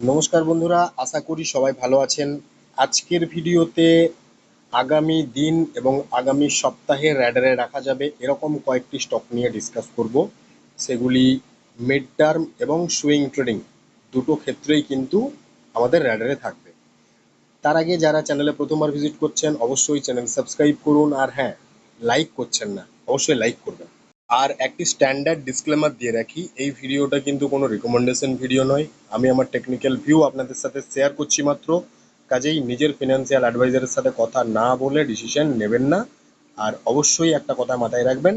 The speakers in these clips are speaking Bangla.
নমস্কার বন্ধুরা, আশা করি সবাই ভালো আছেন। আজকের ভিডিওতে আগামী দিন এবং আগামী সপ্তাহে র্যাডারে রাখা যাবে এরকম কয়েকটি স্টক নিয়ে ডিসকাস করব। সেগুলি মিড টার্ম এবং সুইং ট্রেডিং, দুটো ক্ষেত্রেই কিন্তু আমাদের র্যাডারে থাকবে। তার আগে যারা চ্যানেলে প্রথমবার ভিজিট করছেন, অবশ্যই চ্যানেল সাবস্ক্রাইব করুন। আর হ্যাঁ লাইক করছেন না, অবশ্যই লাইক করবেন। আর একটি স্ট্যান্ডার্ড ডিসক্লেমার দিয়ে রাখি, এই ভিডিওটা কিন্তু কোনো রিকমেন্ডেশন ভিডিও নয়। আমি আমার টেকনিক্যাল ভিউ আপনাদের সাথে শেয়ার করছি মাত্র। কাজেই নিজের ফিনান্সিয়াল অ্যাডভাইজারের সাথে কথা না বলে ডিসিশন নেবেন না। আর অবশ্যই একটা কথা মাথায় রাখবেন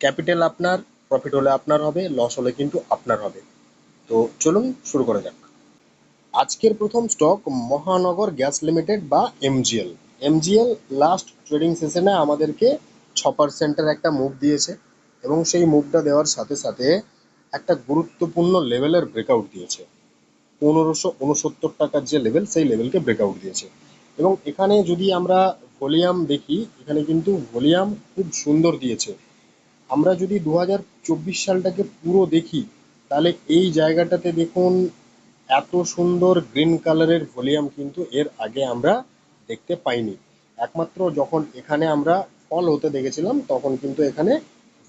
ক্যাপিটাল আপনার প্রফিট হলে আপনার হবে লস হলে কিন্তু আপনার হবে। তো চলুন শুরু করা যাক। আজকের প্রথম স্টক মহানগর গ্যাস লিমিটেড বা এমজিএল। এমজিএল লাস্ট ট্রেডিং সেশনে আমাদেরকে ছ পার্সেন্টের একটা মুভ দিয়েছে। এবং সেই মুভটা দেওয়ার সাথে সাথে একটা গুরুত্বপূর্ণ লেভেলের ব্রেকআউট দিয়েছে। পনেরোশো উনসত্তর টাকার যে লেভেল সেই লেভেলকে ব্রেকআউট দিয়েছে। এবং এখানে যদি আমরা ভলিউম দেখি, এখানে কিন্তু ভলিউম খুব সুন্দর দিয়েছে। আমরা যদি দু হাজার চব্বিশ সালটাকে পুরো দেখি, তাহলে এই জায়গাটাতে দেখুন, এত সুন্দর গ্রিন কালারের ভলিউম কিন্তু এর আগে আমরা দেখতে পাইনি। একমাত্র যখন এখানে আমরা ফল হতে দেখেছিলাম, তখন কিন্তু এখানে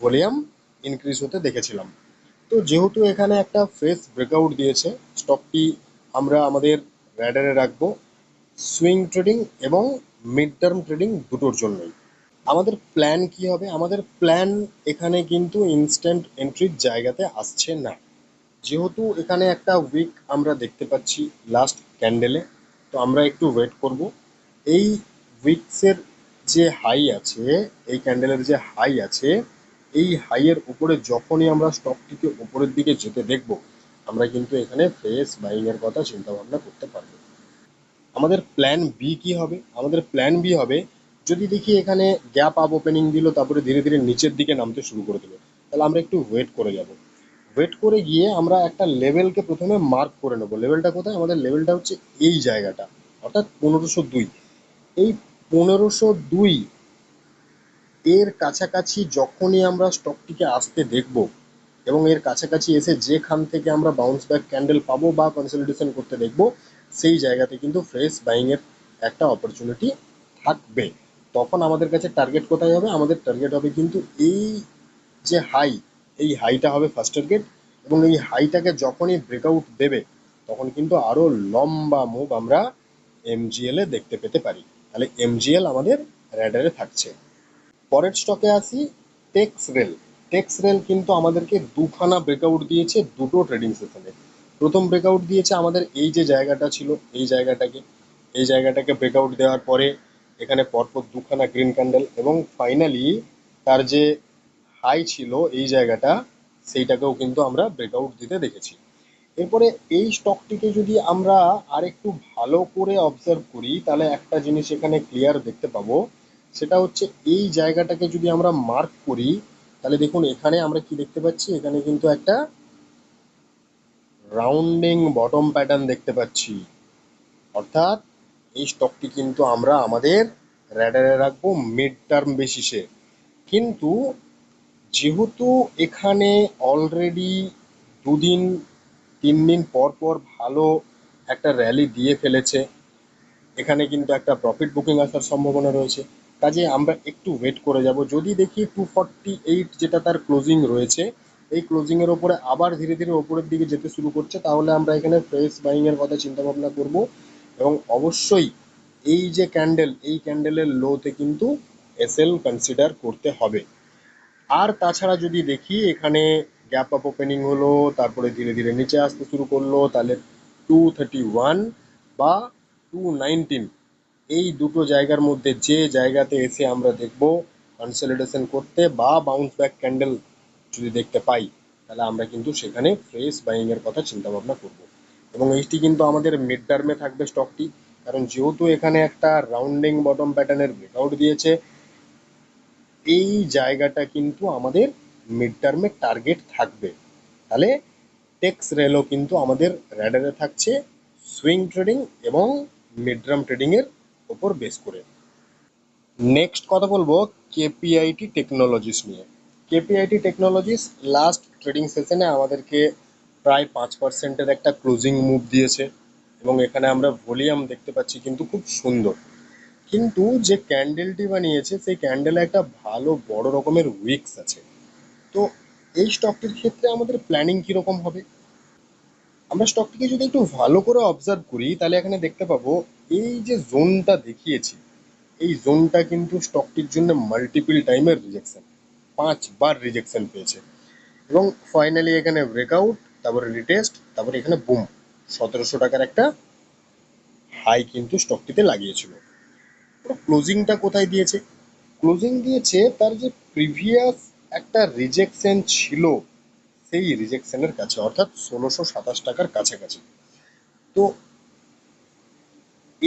ভলিউম ইনক্রিজ হতে দেখেছিলাম। তো যেহেতু এখানে একটা ফ্রেশ ব্রেকআউট দিয়েছে স্টকটি আমরা আমাদের র্যাডারে রাখব। সুইং ট্রেডিং এবং মিড টার্ম ট্রেডিং দুটোর জন্যই। আমাদের প্ল্যান কি হবে? আমাদের প্ল্যান এখানে কিন্তু ইনস্ট্যান্ট এন্ট্রির জায়গাতে আসছে না। যেহেতু এখানে একটা উইক আমরা দেখতে পাচ্ছি লাস্ট ক্যান্ডেলে তো আমরা একটু ওয়েট করব। এই উইকসের যে হাই আছে, এই ক্যান্ডেলের যে হাই আছে এই হাইয়ের উপরে যখনই আমরা স্টকটিকে উপরের দিকে যেতে দেখব, আমরা কিন্তু এখানে ফ্রেশ বাইংয়ের কথা চিন্তা ভাবনা করতে পারব। আমাদের প্ল্যান বি কি হবে? আমাদের প্ল্যান বি হবে, যদি দেখি এখানে গ্যাপ আপ ওপেনিং দিল, তারপরে ধীরে ধীরে নিচের দিকে নামতে শুরু করে দিল, তাহলে আমরা একটু ওয়েট করে যাব। ওয়েট করে গিয়ে আমরা একটা লেভেলকে প্রথমে মার্ক করে নেব। লেভেলটা কোথায়? আমাদের লেভেলটা হচ্ছে এই জায়গাটা, অর্থাৎ পনেরোশো দুই। এই পনেরোশো দুই এর কাছাকাছি যখনই আমরা স্টকটিকে আসতে দেখব এবং এর কাছাকাছি এসে যেখান থেকে আমরা বাউন্স ব্যাক ক্যান্ডেল পাবো বা কনসলিডেশন করতে দেখব, সেই জায়গাতে কিন্তু ফ্রেশ বাইংয়ের একটা অপরচুনিটি থাকবে। তখন আমাদের কাছে টার্গেট কোথায় হবে? আমাদের টার্গেট হবে কিন্তু এই যে হাই এই হাইটা হবে ফার্স্ট টার্গেট এবং এই হাইটাকে যখনই ব্রেকআউট দেবে, তখন কিন্তু আরও লম্বা মুভ আমরা এমজিএল দেখতে পেতে পারি। তাহলে এমজিএল আমাদের র্যাডারে থাকছে। পরের স্টকে আসি টেক্স রেল টেক্স রেল কিন্তু আমাদেরকে দুখানা ব্রেকআউট দিয়েছে দুটো ট্রেডিং সেশনে প্রথম ব্রেকআউট দিয়েছে আমাদের এই যে জায়গাটা ছিল, এই জায়গাটাকে। এই জায়গাটাকে ব্রেকআউট দেওয়ার পরে এখানে পরপর দুখানা গ্রিন ক্যান্ডেল এবং ফাইনালি তার যে হাই ছিল এই জায়গাটা, সেইটাকেও কিন্তু আমরা ব্রেকআউট দিতে দেখেছি। এরপরে এই স্টকটিকে যদি আমরা আরেকটু ভালো করে অবজার্ভ করি, তাহলে একটা জিনিস এখানে ক্লিয়ার দেখতে পাবো। সেটা হচ্ছে এই জায়গাটাকে যদি আমরা মার্ক করি, তাহলে দেখুন এখানে আমরা কি দেখতে পাচ্ছি? এখানে কিন্তু একটা রাউন্ডিং বটম প্যাটার্ন দেখতে পাচ্ছি। অর্থাৎ এই স্টকটি কিন্তু আমরা আমাদের র্যাডারে রাখব মিড টার্ম বেসিসে কিন্তু যেহেতু এখানে অলরেডি দুদিন তিন দিন পর পর ভালো একটা র্যালি দিয়ে ফেলেছে, এখানে কিন্তু একটা প্রফিট বুকিং আসার সম্ভাবনা রয়েছে। কাজে আমরা একটু ওয়েট করে যাব। যদি দেখি টু এইট যেটা তার ক্লোজিং রয়েছে, এই ক্লোজিং এর ওপরে আবার ধীরে ধীরে ওপরের দিকে যেতে শুরু করছে, তাহলে আমরা এখানে ফ্রেশ বাইং এর কথা চিন্তা ভাবনা করব। এবং অবশ্যই এই যে ক্যান্ডেল এই ক্যান্ডেলের লোতে কিন্তু এসএল কনসিডার করতে হবে। আর তাছাড়া যদি দেখি, এখানে গ্যাপ আপ ওপেনিং হলো, তারপরে ধীরে ধীরে নিচে আসতে শুরু করল, তাহলে টু থার্টি ওয়ান বা টু নাইনটিন এই দুটো জায়গার মধ্যে যে জায়গাতে এসে আমরা দেখব কনসলিডেশন করতে বা বাউন্স ব্যাক ক্যান্ডেল যদি দেখতে পাই, তাহলে আমরা কিন্তু সেখানে ফ্রেশ বাইং এর কথা চিন্তা ভাবনা করব। এবং এইটি কিন্তু আমাদের মিড টার্মে থাকবে স্টকটি কারণ যেহেতু এখানে একটা রাউন্ডিং বটম প্যাটার্নের ব্রেকআউট দিয়েছে, এই জায়গাটা কিন্তু আমাদের মিড টার্মে টার্গেট থাকবে। তাহলে টেক্স রেলও কিন্তু আমাদের র্যাডারে থাকছে সুইং ট্রেডিং এবং মিড টার্ম ট্রেডিংয়ের ওপর বেস করে। নেক্সট কথা বলব কেপিআইটি টেকনোলজিস নিয়ে। কেপিআইটি টেকনোলজিস লাস্ট ট্রেডিং সেশনে আমাদেরকে প্রায় পাঁচ পার্সেন্টের একটা ক্লোজিং মুভ দিয়েছে এবং এখানে আমরা ভলিউম দেখতে পাচ্ছি কিন্তু খুব সুন্দর। কিন্তু যে ক্যান্ডেলটি বানিয়েছে, সেই ক্যান্ডেলে একটা ভালো বড় রকমের উইক্স আছে। তো এই স্টকটির ক্ষেত্রে আমাদের প্ল্যানিং কীরকম হবে? আমরা স্টকটিকে যদি একটু ভালো করে অবজার্ভ করি, তাহলে এখানে দেখতে পাবো এই যে জোনটা দেখিয়েছি, এই জোনটা কিন্তু স্টকটির জন্য মাল্টিপল টাইমের রিজেকশন পাঁচবার রিজেকশন পেয়েছে। এবং ফাইনালি এখানে ব্রেকআউট তারপরে রিটেস্ট তারপরে এখানে বুম সতেরোশো টাকার একটা হাই কিন্তু স্টকটিতে লাগিয়েছিল। ক্লোজিংটা কোথায় দিয়েছে? ক্লোজিং দিয়েছে তার যে প্রিভিয়াস একটা রিজেকশন ছিল, সেই রিজেকশনের কাছে, অর্থাৎ ষোলোশো সাতাশ টাকার কাছাকাছি। তো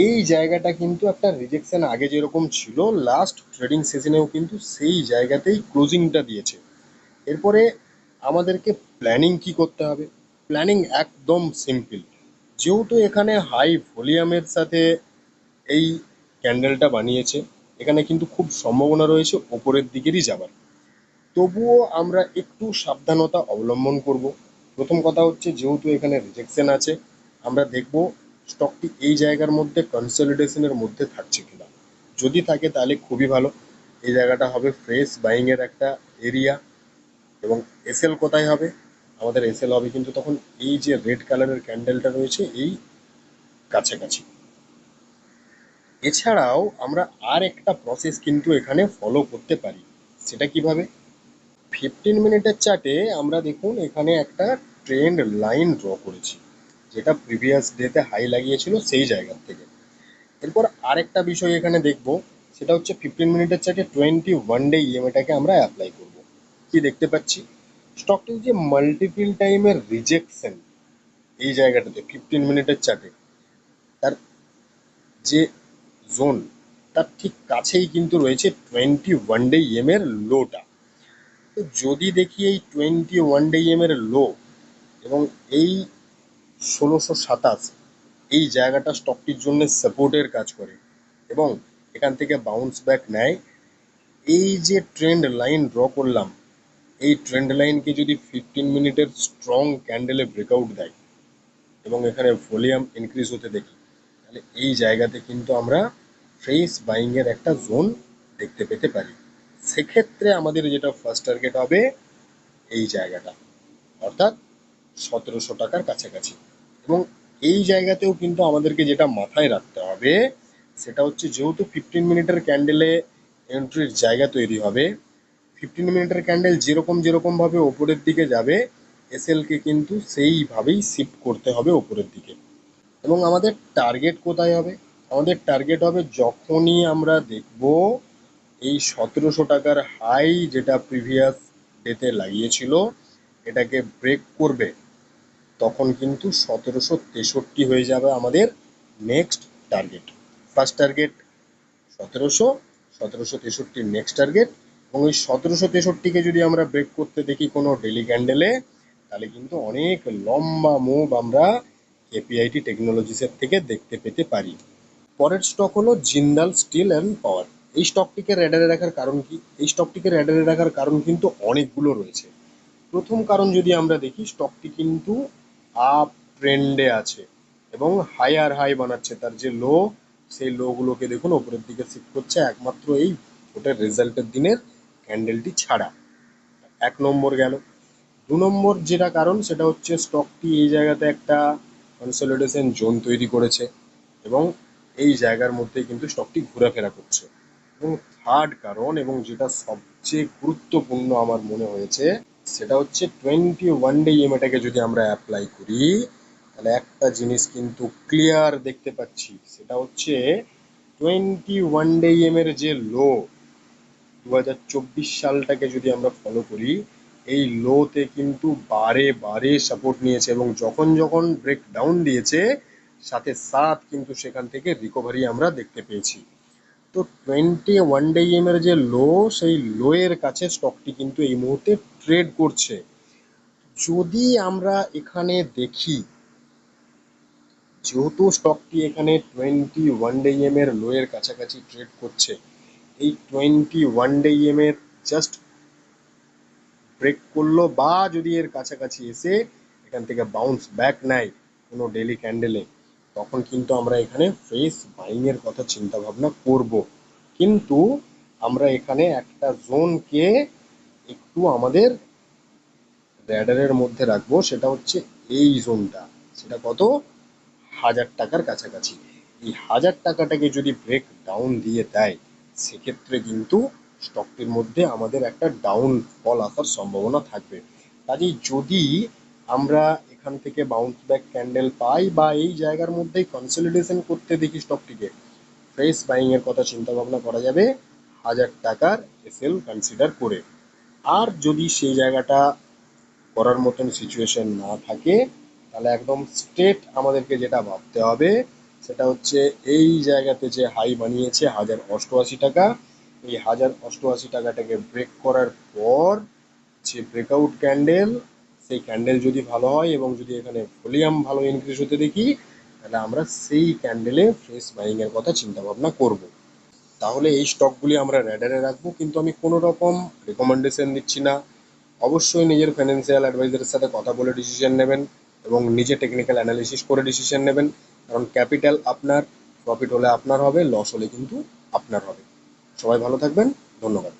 এই জায়গাটা কিন্তু একটা রিজেকশন আগে যেরকম ছিল লাস্ট ট্রেডিং সেশনেও কিন্তু সেই জায়গাতেই ক্লোজিংটা দিয়েছে। এরপরে আমাদেরকে প্ল্যানিং কি করতে হবে? প্ল্যানিং একদম সিম্পল যেহেতু এখানে হাই ভলিউমের সাথে এই ক্যান্ডেলটা বানিয়েছে, এখানে কিন্তু খুব সম্ভাবনা রয়েছে ওপরের দিকেরই যাবার। তবুও আমরা একটু সাবধানতা অবলম্বন করব। প্রথম কথা হচ্ছে যেহেতু এখানে রিজেকশন আছে, আমরা দেখব স্টকটি এই জায়গার মধ্যে কনসলিডেশনের মধ্যে থাকছে কিনা? যদি থাকে তাহলে খুবই ভালো। এই জায়গাটা হবে ফ্রেশ বাইংয়ের একটা এরিয়া এবং এসএল কোথায় হবে? আমাদের এসএল হবে কিন্তু তখন এই যে রেড কালারের ক্যান্ডেলটা রয়েছে, এই কাছাকাছি। এছাড়াও আমরা আর একটা প্রসেস কিন্তু এখানে ফলো করতে পারি। সেটা কীভাবে? ফিফটিন মিনিটের চার্টে আমরা দেখুন এখানে একটা ট্রেন্ড লাইন ড্র করেছি। যেটা প্রিভিয়াস ডেতে হাই লাগিয়েছিল সেই জায়গার থেকে। এরপর আরেকটা বিষয় এখানে দেখব, সেটা হচ্ছে ফিফটিন মিনিটের চার্টে টোয়েন্টি ওয়ান ডে ইএমআইটাকে আমরা অ্যাপ্লাই করব। কি দেখতে পাচ্ছি? স্টকটির যে মাল্টিপিল টাইমের রিজেকশন এই জায়গাটাতে ফিফটিন মিনিটের চার্টে তার যে জোন তার ঠিক কাছেই কিন্তু রয়েছে টোয়েন্টি ওয়ান ডে ইএম এর লোটা তো যদি দেখি এই টোয়েন্টি ওয়ান ডে ইএম এর লো এবং এই ষোলোশো সাতাশ এই জায়গাটা স্টকটির জন্য সাপোর্টের কাজ করে এবং এখান থেকে বাউন্স ব্যাক নেয়। এই যে ট্রেন্ড লাইন ড্র করলাম, এই ট্রেন্ড লাইনকে যদি ফিফটিন মিনিটের স্ট্রং ক্যান্ডেলে ব্রেকআউট দেয় এবং এখানে ভলিউম ইনক্রিজ হতে দেখি, তাহলে এই জায়গাতে কিন্তু আমরা ফ্রেশ বাইংয়ের একটা জোন দেখতে পেতে পারি। সেক্ষেত্রে আমাদের যেটা ফার্স্ট টার্গেট হবে এই জায়গাটা, অর্থাৎ সতেরোশো টাকার কাছাকাছি। এবং এই জায়গাতেও কিন্তু আমাদেরকে যেটা মাথায় রাখতে হবে, সেটা হচ্ছে যেহেতু ফিফটিন মিনিটের ক্যান্ডেলে এন্ট্রির জায়গা তৈরি হবে ফিফটিন মিনিটের ক্যান্ডেল যেরকম যেরকমভাবে ওপরের দিকে যাবে এসএলকে কিন্তু সেইভাবেই শিফট করতে হবে ওপরের দিকে। এবং আমাদের টার্গেট কোথায় হবে? আমাদের টার্গেট হবে যখনই আমরা দেখব এই সতেরোশো টাকার হাই যেটা প্রিভিয়াস ডেতে লাগিয়েছিল, এটাকে ব্রেক করবে। তখন কিন্তু সতেরোশো তেষট্টি হয়ে যাবে আমাদের নেক্সট টার্গেট ফার্স্ট টার্গেট সতেরোশো সতেরোশো তেষট্টির নেক্সট টার্গেট এবং ওই সতেরোশো তেষট্টিকে যদি আমরা ব্রেক করতে দেখি কোনো ডেলি ক্যান্ডেলে তাহলে কিন্তু অনেক লম্বা মুভ আমরা এপিআইটি টেকনোলজিসের থেকে দেখতে পেতে পারি। পরের স্টক হলো জিন্দাল স্টিল অ্যান্ড পাওয়ার। এই স্টকটিকে র্যাডারে রাখার কারণ কি? এই স্টকটিকে র্যাডারে রাখার কারণ কিন্তু অনেকগুলো রয়েছে। প্রথম কারণ যদি আমরা দেখি স্টকটি কিন্তু আপ ট্রেন্ডে আছে এবং হাই আর হাই বানাচ্ছে। তার যে লো সেই লোগুলোকে দেখুন, ওপরের দিকে শিফট করছে। একমাত্র এই ভোটের রেজাল্টের দিনের ক্যান্ডেলটি ছাড়া। এক নম্বর গেল। দু নম্বর যেটা কারণ, সেটা হচ্ছে স্টকটি এই জায়গাতে একটা কনসলিডেশন জোন তৈরি করেছে এবং এই জায়গার মধ্যে কিন্তু স্টকটি ঘোরাফেরা করছে। এবং থার্ড কারণ এবং যেটা সবচেয়ে গুরুত্বপূর্ণ আমার মনে হয়েছে সেটা হচ্ছে টোয়েন্টি ওয়ান ডে ইএমআইটাকে যদি আমরা অ্যাপ্লাই করি, তাহলে একটা জিনিস কিন্তু ক্লিয়ার দেখতে পাচ্ছি। সেটা হচ্ছে টোয়েন্টি ওয়ান ডে ইএম এর যে লো দু হাজার চব্বিশ সালটাকে যদি আমরা ফলো করি, এই লোতে কিন্তু বারে বারে সাপোর্ট নিয়েছে এবং যখন যখন ব্রেক ডাউন দিয়েছে, সাথে সাথ কিন্তু সেখান থেকে রিকভারি আমরা দেখতে পেয়েছি। তো টোয়েন্টি ওয়ান ডে এর যে লো সেই লো এর কাছে স্টকটি কিন্তু এই মুহূর্তে ট্রেড করছে। যদি আমরা এখানে দেখি, যেহেতু স্টকটি এখানে টোয়েন্টি ওয়ান ডে ইএম এর লো এর কাছাকাছি ট্রেড করছে, এই টোয়েন্টি ওয়ান ডে এর জাস্ট ব্রেক করল বা যদি এর কাছাকাছি এসে এখান থেকে বাউন্স ব্যাক নেয় কোনো ডেলি ক্যান্ডেলে তখন কিন্তু আমরা এখানে ফ্রেশ বাইংয়ের কথা চিন্তা ভাবনা করব। কিন্তু আমরা এখানে একটা জোনকে একটু আমাদের র্যাডারের মধ্যে রাখব, সেটা হচ্ছে এই জোনটা সেটা কত? হাজার টাকার কাছাকাছি। এই হাজার টাকাটাকে যদি ব্রেক ডাউন দিয়ে দেয়, সেক্ষেত্রে কিন্তু স্টকটির মধ্যে আমাদের একটা ডাউন ফল আসার সম্ভাবনা থাকবে। কাজেই যদি আমরা এখান থেকে বাউন্স ব্যাক ক্যান্ডেল পাই বা এই জায়গার মধ্যেই কনসলিডেশন করতে দেখি স্টকটিকে ফ্রেশ বাইং এর কথা চিন্তা ভাবনা করা যাবে, হাজার টাকার এসএল কনসিডার করে। আর যদি সেই জায়গাটা করার মতন সিচুয়েশন না থাকে, তাহলে একদম স্ট্রেট আমাদেরকে যেটা ভাবতে হবে, সেটা হচ্ছে এই জায়গাতে যে হাই বানিয়েছে হাজার অষ্টআশি টাকা, এই হাজার অষ্টআশি টাকাটাকে ব্রেক করার পর যে ব্রেকআউট ক্যান্ডেল সেই ক্যান্ডেল যদি ভালো হয় এবং যদি এখানে ভলিউম ভালো ইনক্রিজ হতে দেখি, তাহলে আমরা সেই ক্যান্ডেলে ফ্রেশ বাইং এর কথা চিন্তা ভাবনা করব। তাহলে এই স্টকগুলি আমরা র্যাডারে রাখব, কিন্তু আমি কোনো রকম রেকমেন্ডেশন দিচ্ছি না। অবশ্যই নিজের ফাইন্যান্সিয়াল অ্যাডভাইজারের সাথে কথা বলে ডিসিশন নেবেন এবং নিজে টেকনিক্যাল অ্যানালিসিস করে ডিসিশন নেবেন। কারণ ক্যাপিটাল আপনার প্রফিট হলে আপনার হবে লস হলে কিন্তু আপনার হবে। সবাই ভালো থাকবেন, ধন্যবাদ।